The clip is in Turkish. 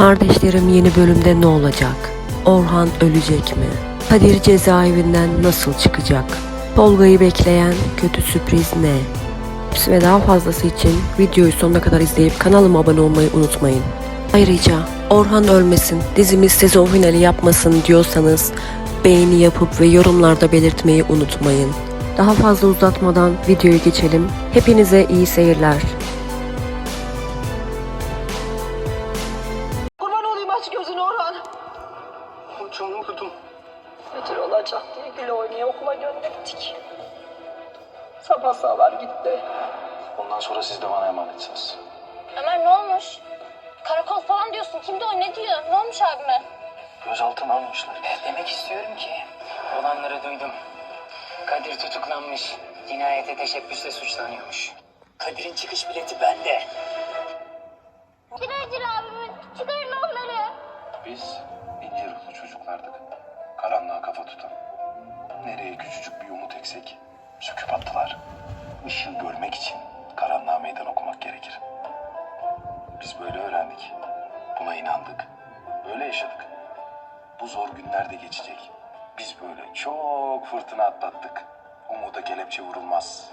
Kardeşlerim yeni bölümde ne olacak? Orhan ölecek mi? Kadir cezaevinden nasıl çıkacak? Tolga'yı bekleyen kötü sürpriz ne? Hepsi ve daha fazlası için videoyu sonuna kadar izleyip kanalıma abone olmayı unutmayın. Ayrıca Orhan ölmesin, dizimiz sezon finali yapmasın diyorsanız beğeni yapıp ve yorumlarda belirtmeyi unutmayın. Daha fazla uzatmadan videoya geçelim. Hepinize iyi seyirler. Hocam vurdum. Müdür olacak diye gül oynaya okula gönderdik. Sabah sağlar gitti. Ondan sonra siz de bana emanetsiniz. Ömer ne olmuş? Karakol falan diyorsun. Kimdi o ne diyor? Ne olmuş abime? Gözaltına almışlar. Demek istiyorum ki olanları duydum. Kadir tutuklanmış. Cinayete teşebbüsle suçlanıyormuş. Kadir'in çıkış bileti bende. Biz ince ruhlu çocuklardık. Karanlığa kafa tutan. Nereye küçücük bir umut eksek söküp attılar. Işığı görmek için karanlığa meydan okumak gerekir. Biz böyle öğrendik. Buna inandık. Böyle yaşadık. Bu zor günler de geçecek. Biz böyle çok fırtına atlattık. Umuda kelepçe vurulmaz.